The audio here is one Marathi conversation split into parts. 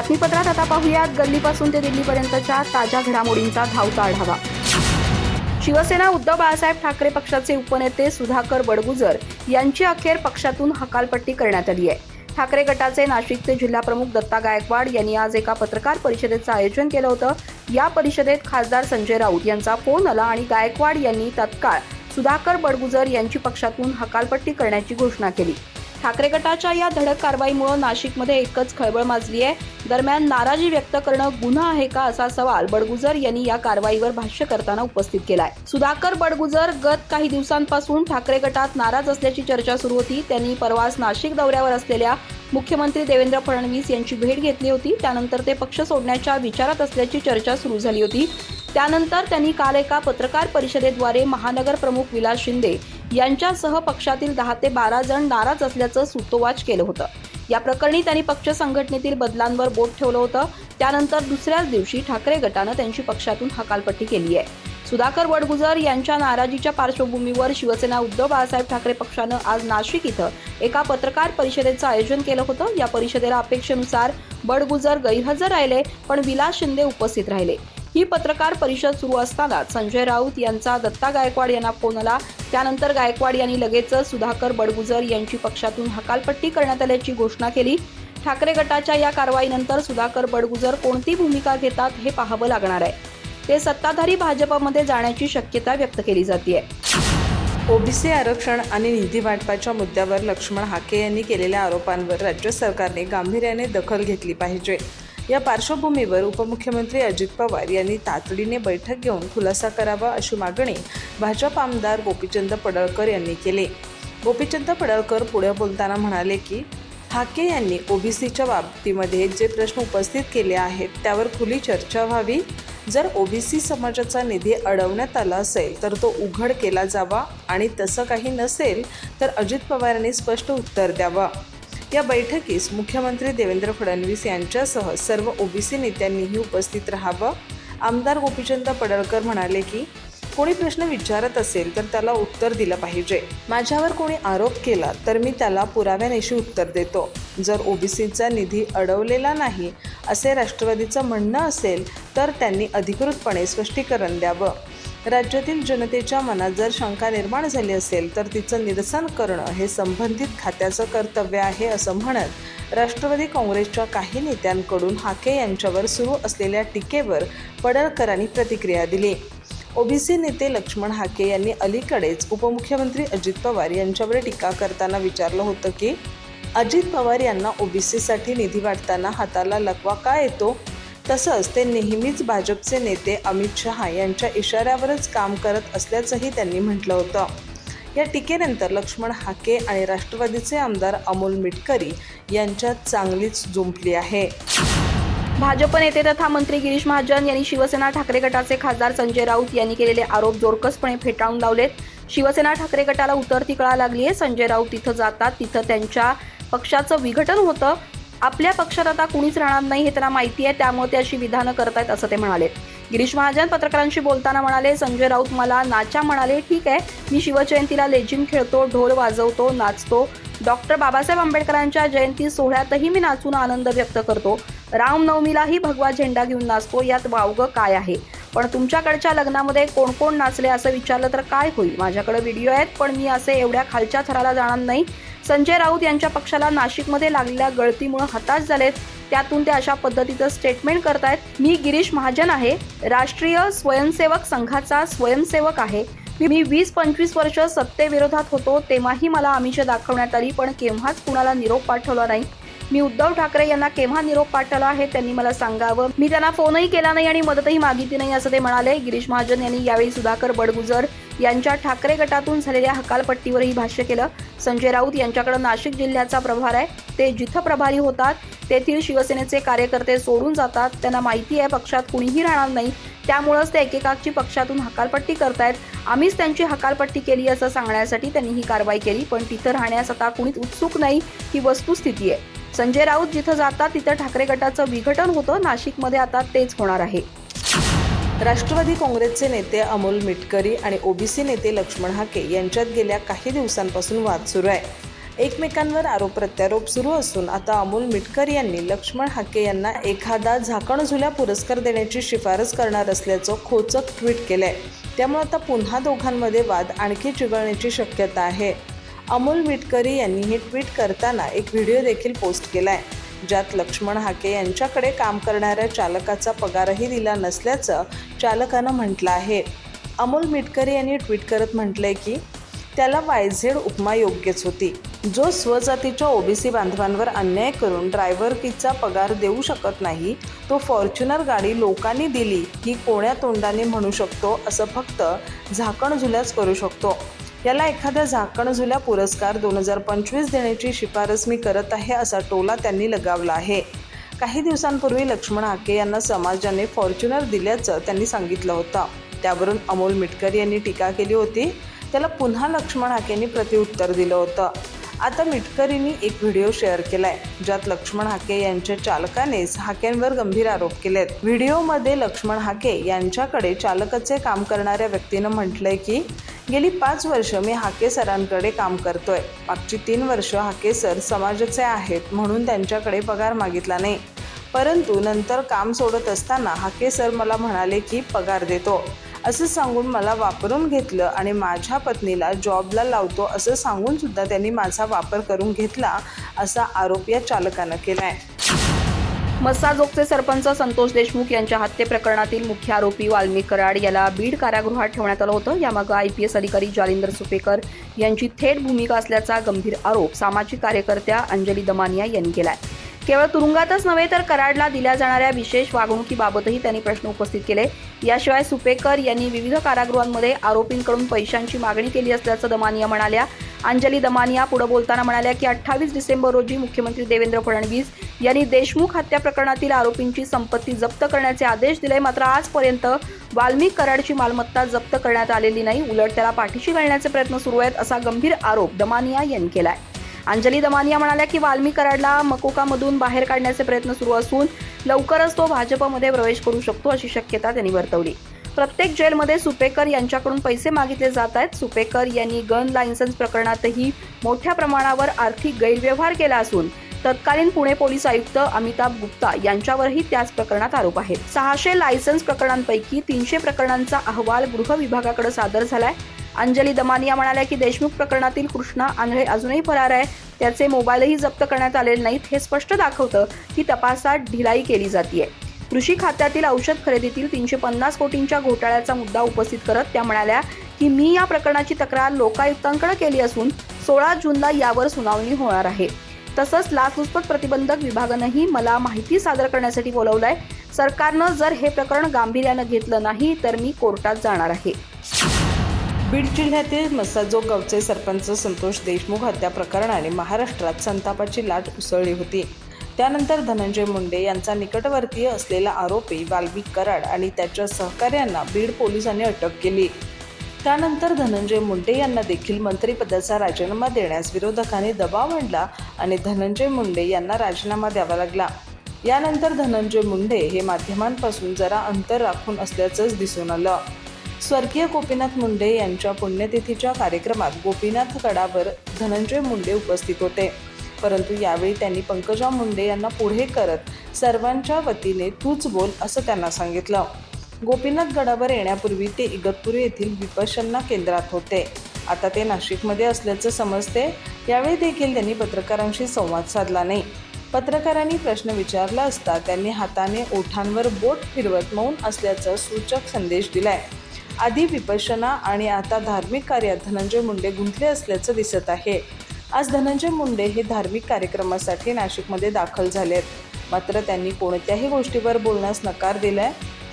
बातमीपत्रात आता पाहूयात. गल्लीपासून ते दिल्लीपर्यंतच्या ताज्या घडामोडींचा धावता आढावा शिवसेना उद्धव बाळासाहेब ठाकरे पक्षाचे उपनेते सुधाकर बडगुजर यांची अखेर पक्षातून हकालपट्टी करण्यात आली आहे. ठाकरे गटाचे नाशिकचे जिल्हाप्रमुख दत्ता गायकवाड यांनी आज एका पत्रकार परिषदेचं आयोजन केलं होतं. या परिषदेत खासदार संजय राऊत यांचा फोन आला आणि गायकवाड यांनी तत्काळ सुधाकर बडगुजर यांची पक्षातून हकालपट्टी करण्याची घोषणा केली. ठाकरे गटाच्या या धडक कारवाईमुळे नाशिकमध्ये एकच खळबळ माजली आहे दरम्यान नाराजी व्यक्त करणं गुन्हा आहे का असा सवाल बडगुजर यांनी या कारवाईवर भाष्य करताना उपस्थित केलाय. सुधाकर बडगुजर गत काही दिवसांपासून ठाकरे गटात नाराज असल्याची चर्चा सुरू होती. त्यांनी परवाच नाशिक दौऱ्यावर असलेल्या मुख्यमंत्री देवेंद्र फडणवीस यांची भेट घेतली होती. त्यानंतर ते पक्ष सोडण्याच्या विचारात असल्याची चर्चा सुरू झाली होती. त्यानंतर त्यांनी काल एका पत्रकार परिषदेद्वारे महानगर प्रमुख विलास शिंदे यांच्यासह पक्षातील दहा ते बारा जण नाराज असल्याचं सुतोवाच केलं होतं. या प्रकरणी त्यांनी पक्ष संघटनेतील बदलांवर बोट ठेवलं होतं. त्यानंतर दुसऱ्याच दिवशी ठाकरे गटानं त्यांची पक्षातून हकालपट्टी केली आहे. सुधाकर वडगुजर यांच्या नाराजीच्या पार्श्वभूमीवर शिवसेना उद्धव बाळासाहेब ठाकरे पक्षानं आज नाशिक इथं एका पत्रकार परिषदेचं आयोजन केलं होतं. या परिषदेला अपेक्षेनुसार बडगुजर गैरहजर राहिले पण विलास शिंदे उपस्थित राहिले. ही पत्रकार परिषद सुरू असताना संजय राऊत यांचा दत्ता गायकवाड यांना फोन आला. त्यानंतर गायकवाड यांनी लगेचच सुधाकर बडगुजर यांची पक्षातून हकालपट्टी करण्यात आल्याची घोषणा केली. ठाकरे गटाच्या या कारवाईनंतर सुधाकर बडगुजर कोणती भूमिका घेतात हे पाहावं लागणार आहे. ते सत्ताधारी भाजपमध्ये जाण्याची शक्यता व्यक्त केली जाते ओबीसी आरक्षण आणि निधी वाटपाच्या मुद्द्यावर लक्ष्मण हाके यांनी केलेल्या आरोपांवर राज्य सरकारने गांभीर्याने दखल घेतली पाहिजे. या पार्श्वभूमीवर उपमुख्यमंत्री अजित पवार यांनी तातडीने बैठक घेऊन खुलासा करावा अशी मागणी भाजप आमदार गोपीचंद पडळकर यांनी केली. गोपीचंद पडळकर पुढे बोलताना म्हणाले की हाके यांनी ओबीसीच्या बाबतीमध्ये जे प्रश्न उपस्थित केले आहेत त्यावर खुली चर्चा व्हावी. जर ओबीसी समाजाचा निधी अडवण्यात आला असेल तर तो उघड केला जावा आणि तसं काही नसेल तर अजित पवारांनी स्पष्ट उत्तर द्यावं. या बैठकीस मुख्यमंत्री देवेंद्र फडणवीस यांच्यासह सर्व ओबीसी नेत्यांनीही उपस्थित राहावं. आमदार गोपीचंद पडळकर म्हणाले की कोणी प्रश्न विचारत असेल तर त्याला उत्तर दिलं पाहिजे. माझ्यावर कोणी आरोप केला तर मी त्याला पुराव्यानिशी उत्तर देतो. जर ओबीसीचा निधी अडवलेला नाही असे राष्ट्रवादीचं म्हणणं असेल तर त्यांनी अधिकृतपणे स्पष्टीकरण द्यावं. राज्यातील जनतेच्या मनात जर शंका निर्माण झाली असेल तर तिचं निरसन करणं हे संबंधित खात्याचं कर्तव्य आहे असं म्हणत राष्ट्रवादी काँग्रेसच्या काही नेत्यांकडून हाके यांच्यावर सुरू असलेल्या टीकेवर पडळकरांनी प्रतिक्रिया दिली. ओबीसी नेते लक्ष्मण हाके यांनी अलीकडेच उपमुख्यमंत्री अजित पवार यांच्यावर टीका करताना विचारलं होतं की अजित पवार यांना ओबीसीसाठी निधी वाटताना हाताला लकवा का येतो? तसंच ते नेहमीच भाजपचे नेते अमित शहा यांच्या इशाऱ्यावरच काम करत असल्याचंही त्यांनी म्हटलं होतं. या टीकेनंतर लक्ष्मण हाके आणि राष्ट्रवादीचे आमदार अमोल मिटकरी यांच्यात चांगलीच जुंपली आहे. भाजप नेते तथा मंत्री गिरीश महाजन यांनी शिवसेना ठाकरे गटाचे खासदार संजय राऊत यांनी केलेले आरोप जोरकसपणे फेटाळून लावलेत. शिवसेना ठाकरे गटाला उतरती कळा लागली आहे संजय राऊत तिथं जातात. तिथं त्यांच्या पक्षाचं विघटन होतं. आपल्या पक्षात आता कुणीच राहणार नाही हे त्यांना माहिती आहे. त्यामुळे ते अशी विधानं करतायत असं ते म्हणाले. गिरीश महाजन पत्रकारांशी बोलताना म्हणाले संजय राऊत मला नाचा म्हणाले ठीक आहे. मी शिवजयंतीला लेझिम खेळतो ढोल वाजवतो नाचतो. डॉक्टर बाबासाहेब आंबेडकरांच्या जयंती सोहळ्यातही मी नाचून आनंद व्यक्त करतो. रामनवमीलाही भगवा झेंडा घेऊन नाचतो यात वावगं काय आहे? पण तुमच्याकडच्या लग्नामध्ये कोण कोण नाचले असं विचारलं तर काय होईल? माझ्याकडे व्हिडिओ आहेत पण मी असे एवढ्या खालच्या थराला जाणार नाही. संजय राऊत यांच्या पक्षाला नाशिकमध्ये लागलेल्या गळतीमुळे हताश झालेत. त्यातून ते अशा पद्धतीचं स्टेटमेंट करतायत. मी गिरीश महाजन आहे. राष्ट्रीय स्वयंसेवक संघाचा स्वयंसेवक आहे. मी वीस पंचवीस वर्ष सत्तेविरोधात होतो तेव्हाही मला आमिष दाखवण्यात आली पण केव्हाच कुणाला निरोप पाठवला नाही. मी उद्धव ठाकरे यांना केव्हा निरोप पाठवला आहे त्यांनी मला सांगावं. मी त्यांना फोनही केला नाही आणि मदतही मागितली नाही असं ते म्हणाले. गिरीश महाजन यांनी यावेळी सुधाकर बडगुजर यांच्या ठाकरे गटातून झालेल्या हकालपट्टीवरही भाष्य केलं. संजय राऊत यांच्याकडे नाशिक जिल्ह्याचा प्रभार आहे. ते जिथं प्रभारी होतात तेथील शिवसेनेचे कार्यकर्ते सोडून जातात. त्यांना माहिती आहे पक्षात कुणीही राहणार नाही. त्यामुळंच ते एकेकाची पक्षातून हकालपट्टी करतायत. आम्हीच त्यांची हकालपट्टी केली असं सांगण्यासाठी त्यांनी ही कारवाई केली. पण तिथं राहण्यास आता कुणीच उत्सुक नाही ही वस्तुस्थिती आहे. संजय राऊत जिथं जातात तिथं ठाकरे गटाचं विघटन होतं. नाशिकमध्ये आता तेच होणार आहे. राष्ट्रवादी काँग्रेसचे नेते अमोल मिटकरी आणि ओबीसी नेते लक्ष्मण हाके यांच्यात गेल्या काही दिवसांपासून वाद सुरू आहे. एकमेकांवर आरोप प्रत्यारोप सुरू असून आता अमोल मिटकर यांनी लक्ष्मण हाके यांना एखादा झाकणझुल्या पुरस्कार देण्याची शिफारस करणार असल्याचं खोचक ट्विट केलं आहे त्यामुळे आता पुन्हा दोघांमध्ये वाद आणखी चिघळण्याची शक्यता आहे. अमोल मिटकरी यांनी हे ट्विट करताना एक व्हिडिओ देखील पोस्ट केला आहे ज्यात लक्ष्मण हाके यांच्याकडे काम करणाऱ्या चालकाचा पगारही दिला नसल्याचं चालकानं म्हटलं आहे. अमोल मिटकरी यांनी ट्विट करत म्हटलंय की त्याला वायझेड उपमा योग्यच होती. जो स्वजातीच्या ओबीसी बांधवांवर अन्याय करून ड्रायव्हरकीचा पगार देऊ शकत नाही तो फॉर्च्युनर गाडी लोकांनी दिली ही कोण्या तोंडाने म्हणू शकतो असं फक्त झाकण झुल्याच करू शकतो. याला एखाद्या झाकण झुल्या पुरस्कार दोन हजार पंचवीस देण्याची शिफारस मी करत आहे असा टोला त्यांनी लगावला आहे. काही दिवसांपूर्वी लक्ष्मण हाके यांना समाजाने फॉर्च्युनर दिल्याचं त्यांनी सांगितलं होतं. त्यावरून अमोल मिटकर यांनी टीका केली होती. त्याला पुन्हा लक्ष्मण हाकेंनी प्रतिउत्तर दिलं होतं. आता मिटकरींनी एक व्हिडिओ शेअर केलाय ज्यात लक्ष्मण हाके यांच्या चालकानेच हाकेंवर गंभीर आरोप केलेत. व्हिडिओमध्ये लक्ष्मण हाके यांच्याकडे चालकाचे काम करणाऱ्या व्यक्तीनं म्हटलंय की गेली पाच वर्ष मी हाके सरांकडे काम करतोय. मागची तीन वर्ष हाके सर समाजाचे आहेत म्हणून त्यांच्याकडे पगार मागितला नाही. परंतु नंतर काम सोडत असताना हाके सर मला म्हणाले की पगार देतो. असं सांगून मला वापरून घेतलं आणि माझ्या पत्नीला जॉबला लावतो असं सांगून सुद्धा त्यांनी माझा वापर करून घेतला असा आरोप या चालकानं आहे मस्साजोगचे सरपंच संतोष देशमुख यांच्या हत्ये प्रकरणातील मुख्य आरोपी वाल्मिक कराड याला बीड कारागृहात ठेवण्यात आलं होतं. यामागं आय पी एस अधिकारी जालिंदर सुपेकर यांची थेट भूमिका असल्याचा गंभीर आरोप सामाजिक कार्यकर्त्या अंजली दमानिया यांनी केलाय. केवळ तुरुंगातच नव्हे तर कराडला दिल्या जाणाऱ्या विशेष वागणुकीबाबतही त्यांनी प्रश्न उपस्थित केले. याशिवाय सुपेकर यांनी विविध कारागृहांमध्ये आरोपींकडून पैशांची मागणी केली असल्याचं दमानिया म्हणाल्या. अंजली दमानिया पुढे बोलताना म्हणाल्या की अठ्ठावीस डिसेंबर रोजी मुख्यमंत्री देवेंद्र फडणवीस यांनी देशमुख हत्या प्रकरणातील आरोपींची संपत्ती जप्त करण्याचे आदेश दिले. मात्र आजपर्यंत वाल्मिक कराडची मालमत्ता जप्त करण्यात आलेली नाही. उलट त्याला पाठीशी घालण्याचे प्रयत्न सुरू आहेत असा गंभीर आरोप दमानिया यांनी केलाय. अंजली दमानिया म्हणाल्या की वाल्मी कराडला मकोकामधून बाहेर काढण्याचे प्रयत्न सुरू असून लवकरच तो भाजपमध्ये प्रवेश करू शकतो अशी शक्यता त्यांनी वर्तवली. प्रत्येक जेलमध्ये सुपेकर यांच्याकडून पैसे मागितले जात आहेत. सुपेकर यांनी गन लायसन्स प्रकरणातही मोठ्या प्रमाणावर आर्थिक गैरव्यवहार केला असून तत्कालीन पुणे पोलीस आयुक्त अमिताभ गुप्ता यांच्यावरही त्याच प्रकरणात आरोप आहेत. सहाशे लायसन्स प्रकरणांपैकी तीनशे प्रकरणांचा अहवाल गृह विभागाकडे सादर झालाय. अंजली दमानिया म्हणाल्या की देशमुख प्रकरणातील कृष्णा आंधळे अजूनही फरार आहे. त्याचे मोबाईलही जप्त करण्यात आलेले नाहीत हे स्पष्ट दाखवतं की तपासात ढिलाई केली जाते कृषी खात्यातील औषध खरेदीतील तीनशे पन्नास कोटींच्या घोटाळ्याचा मुद्दा उपस्थित करत त्या म्हणाल्या की मी या प्रकरणाची तक्रार लोकायुक्तांकडे केली असून सोळा जूनला यावर सुनावणी होणार आहे. तसंच लाचलुचपत प्रतिबंधक विभागानंही मला माहिती सादर करण्यासाठी बोलवलंय. सरकारनं जर हे प्रकरण गांभीर्यानं घेतलं नाही तर मी कोर्टात जाणार आहे. बीड जिल्ह्यातील मसाजो गावचे सरपंच संतोष देशमुख हत्या प्रकरणाने महाराष्ट्रात संतापाची लाट उसळली होती. त्यानंतर धनंजय मुंडे यांचा निकटवर्तीय असलेला आरोपी वाल्मिक कराड आणि त्याच्या सहकाऱ्यांना बीड पोलिसांनी अटक केली. त्यानंतर धनंजय मुंडे यांना देखील मंत्रिपदाचा राजीनामा देण्यास विरोधकांनी दबाव आणला आणि धनंजय मुंडे यांना राजीनामा द्यावा लागला. यानंतर धनंजय मुंडे हे माध्यमांपासून जरा अंतर राखून असल्याचंच दिसून आलं. स्वर्गीय गोपीनाथ मुंडे यांच्या पुण्यतिथीच्या कार्यक्रमात गोपीनाथ गडावर धनंजय मुंडे उपस्थित होते. परंतु यावेळी त्यांनी पंकजा मुंडे यांना पुढे करत सर्वांच्या वतीने तूच बोल असं त्यांना सांगितलं. गोपीनाथ गडावर येण्यापूर्वी ते इगतपुरी येथील विपशना केंद्रात होते. आता ते नाशिकमध्ये असल्याचं समजते यावेळी देखील त्यांनी पत्रकारांशी संवाद साधला नाही. पत्रकारांनी प्रश्न विचारला असता त्यांनी हाताने ओठांवर बोट फिरवत मौन असल्याचा सूचक संदेश दिलाय. आधी विपशना आणि आता धार्मिक कार्यात धनंजय मुंडे गुंतले असल्याचं दिसत आहे. आज धनंजय मुंडे हे धार्मिक कार्यक्रमासाठी नाशिकमध्ये दाखल झाले आहेत. मात्र त्यांनी कोणत्याही गोष्टीवर बोलण्यास नकार दिलाय.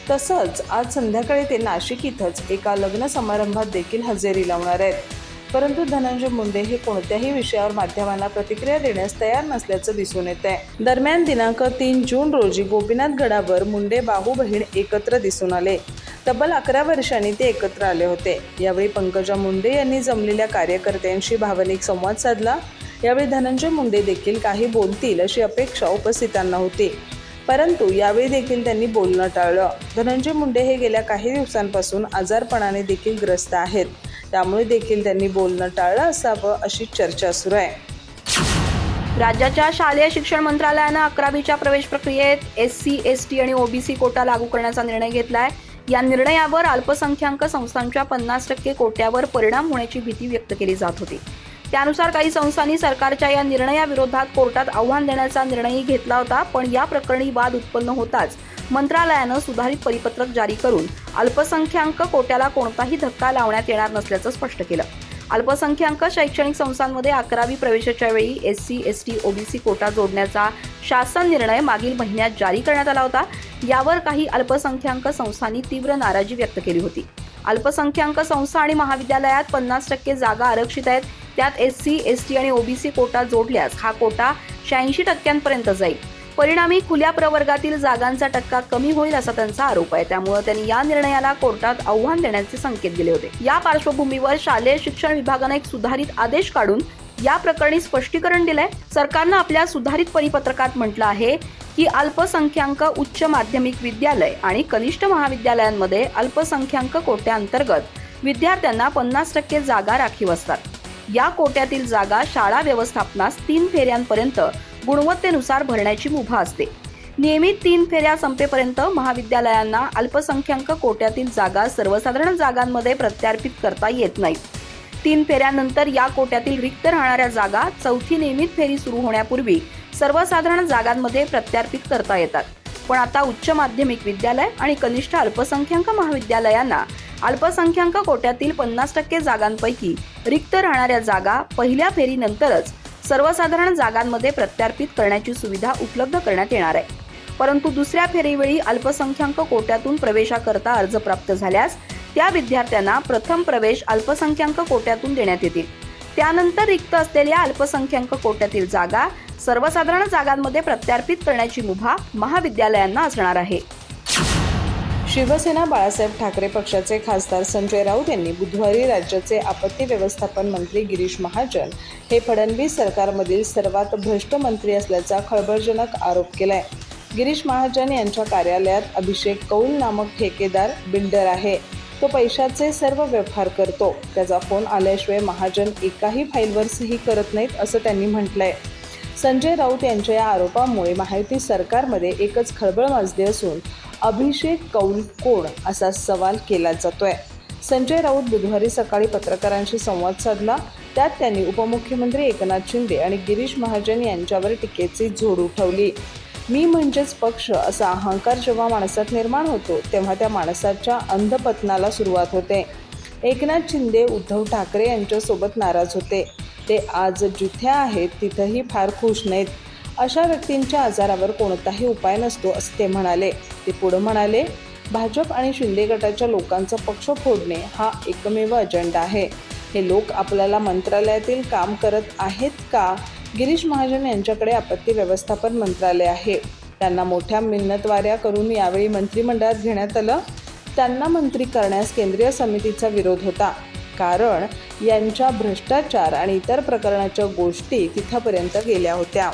तसंच आज संध्याकाळी ते नाशिक इथंच एका लग्न समारंभात देखील हजेरी लावणार आहेत. परंतु धनंजय मुंडे हे कोणत्याही विषयावर माध्यमांना प्रतिक्रिया देण्यास तयार नसल्याचं दिसून येत आहे दरम्यान दिनांक तीन जून रोजी गोपीनाथ गडावर मुंडे भाऊ बहीण एकत्र दिसून आले. तब्बल अकरा वर्षांनी ते एकत्र आले होते. यावेळी पंकजा मुंडे यांनी जमलेल्या कार्यकर्त्यांशी भावनिक संवाद साधला. यावेळी धनंजय मुंडे देखील काही बोलतील अशी अपेक्षा उपस्थितांना होती. परंतु यावेळी देखील त्यांनी बोलणं टाळलं. धनंजय मुंडे हे गेल्या काही दिवसांपासून आजारपणाने देखील ग्रस्त आहेत. त्यामुळे देखील त्यांनी बोलणं टाळलं असावं अशी चर्चा सुरू आहे. राज्याच्या शालेय शिक्षण मंत्रालयानं अकरावीच्या प्रवेश प्रक्रियेत एस सी एस टी आणि ओबीसी कोटा लागू करण्याचा निर्णय घेतला आहे या निर्णयावर अल्पसंख्याक संस्थांच्या पन्नास टक्के कोट्यावर परिणाम होण्याची भीती व्यक्त केली जात होती. त्यानुसार काही संस्थांनी सरकारच्या या निर्णयाविरोधात कोर्टात आव्हान देण्याचा निर्णयही घेतला होता पण या प्रकरणी वाद उत्पन्न होताच मंत्रालयानं सुधारित परिपत्रक जारी करून अल्पसंख्याक कोट्याला कोणताही धक्का लावण्यात येणार नसल्याचं स्पष्ट केलं. अल्पसंख्याक शैक्षणिक संस्थांमध्ये अकरावी प्रवेशाच्या वेळी S C S T OBC quota जोडण्याचा शासन निर्णय मागील महिन्यात जारी करण्यात आला होता. यावर काही अल्पसंख्याक संस्थांनी तीव्र नाराजी व्यक्त केली होती. अल्पसंख्याक संस्था आणि महाविद्यालयात पन्नास टक्के जागा आरक्षित आहेत. त्यात एस सी एस टी आणि ओबीसी कोटा जोडल्यास हा कोटा शहाऐंशी टक्क्यांपर्यंत जाईल. परिणामी खुल्या प्रवर्गातील जागांचा टक्का कमी होईल असा त्यांचा आरोप आहे. त्यामुळे त्यांनी या निर्णयाला कोर्टात आव्हान देण्याचे संकेत दिले होते. या पार्श्वभूमीवर शालेय शिक्षण विभागाने एक सुधारित आदेश काढून या प्रकरणी स्पष्टीकरण दिलंय. सरकारनं आपल्या सुधारित परिपत्रकात म्हटलं आहे की अल्पसंख्याक उच्च माध्यमिक विद्यालय आणि कनिष्ठ महाविद्यालयांमध्ये अल्पसंख्याक कोट्याअंतर्गत विद्यार्थ्यांना पन्नास टक्के जागा राखीव असतात. या कोट्यातील जागा शाळा व्यवस्थापनास तीन फेऱ्यांपर्यंत गुणवत्तेनुसार भरण्याची मुभा असते. नियमित तीन फेऱ्या संपेपर्यंत महाविद्यालयांना अल्पसंख्याक कोट्यातील जागा सर्वसाधारण जागांमध्ये प्रत्यार्पित करता येत नाहीत. तीन फेऱ्यानंतर या कोट्यातील रिक्त राहणाऱ्या जागा चौथी नियमित फेरी सुरू होण्यापूर्वी सर्वसाधारण जागांमध्ये प्रत्यार्पित करता येतात. पण आता उच्च माध्यमिक विद्यालय आणि कनिष्ठ अल्पसंख्याक महाविद्यालयांना अल्पसंख्याक कोट्यातील पन्नास टक्के जागांपैकी रिक्त राहणाऱ्या जागा पहिल्या फेरीनंतरच सर्वसाधारण जागांमध्ये प्रत्यार्पित करण्याची सुविधा उपलब्ध करण्यात येणार आहे. परंतु दुसऱ्या फेरीवेळी अल्पसंख्याक कोट्यातून प्रवेशाकरता अर्ज प्राप्त झाल्यास त्या विद्यार्थ्यांना प्रथम प्रवेश अल्पसंख्याक कोट्यातून देण्यात येतील. त्यानंतर रिक्त असलेल्या अल्पसंख्याक कोट्यातील जागा सर्वसाधारण जागांमध्ये प्रत्यार्पित करण्याची मुभा महाविद्यालयांना असणार आहे. शिवसेना बाळासाहेब ठाकरे पक्षाचे खासदार संजय राऊत यांनी बुधवारी राज्याचे आपत्ती व्यवस्थापन मंत्री गिरीश महाजन हे फडणवीस सरकारमधील सर्वात भ्रष्ट मंत्री असल्याचा खळबळजनक आरोप केलाय. गिरीश महाजन यांच्या कार्यालयात अभिषेक कौल नामक ठेकेदार बिल्डर आहे. तो पैशाचे सर्व व्यवहार करतो. त्याचा फोन आल्याशिवाय महाजन एकाही फाईलवर सही करत नाहीत असं त्यांनी म्हटलंय. संजय राऊत यांच्या या आरोपामुळे माहिती सरकारमध्ये एकच खळबळ माजली असून अभिषेक कौल कोण असा सवाल केला जातोय. संजय राऊत बुधवारी सकाळी पत्रकारांशी संवाद साधला. त्यात त्यांनी उपमुख्यमंत्री एकनाथ शिंदे आणि गिरीश महाजन यांच्यावर टीकेची झोड उठवली मी म्हणजेच पक्ष असा अहंकार जेव्हा माणसात निर्माण होतो तेव्हा त्या माणसाच्या अंधपतनाला सुरुवात होते. एकनाथ शिंदे उद्धव ठाकरे यांच्यासोबत नाराज होते. ते आज जिथे आहेत तिथंही फार खुश नाहीत. अशा व्यक्तींच्या आजारावर कोणताही उपाय नसतो असं ते म्हणाले. ते पुढं म्हणाले भाजप आणि शिंदे गटाच्या लोकांचा पक्ष फोडणे हा एकमेव अजेंडा आहे. हे लोक आपल्याला मंत्रालयातील काम करत आहेत का? गिरीश महाजन यांच्याकडे आपत्ती व्यवस्थापन मंत्रालय आहे. त्यांना मोठ्या मिन्नतवाऱ्या करून यावेळी मंत्रिमंडळात घेण्यात आलं. त्यांना मंत्री करण्यास केंद्रीय समितीचा विरोध होता. कारण यांच्या भ्रष्टाचार आणि इतर प्रकरणाच्या गोष्टी तिथपर्यंत गेल्या होत्या.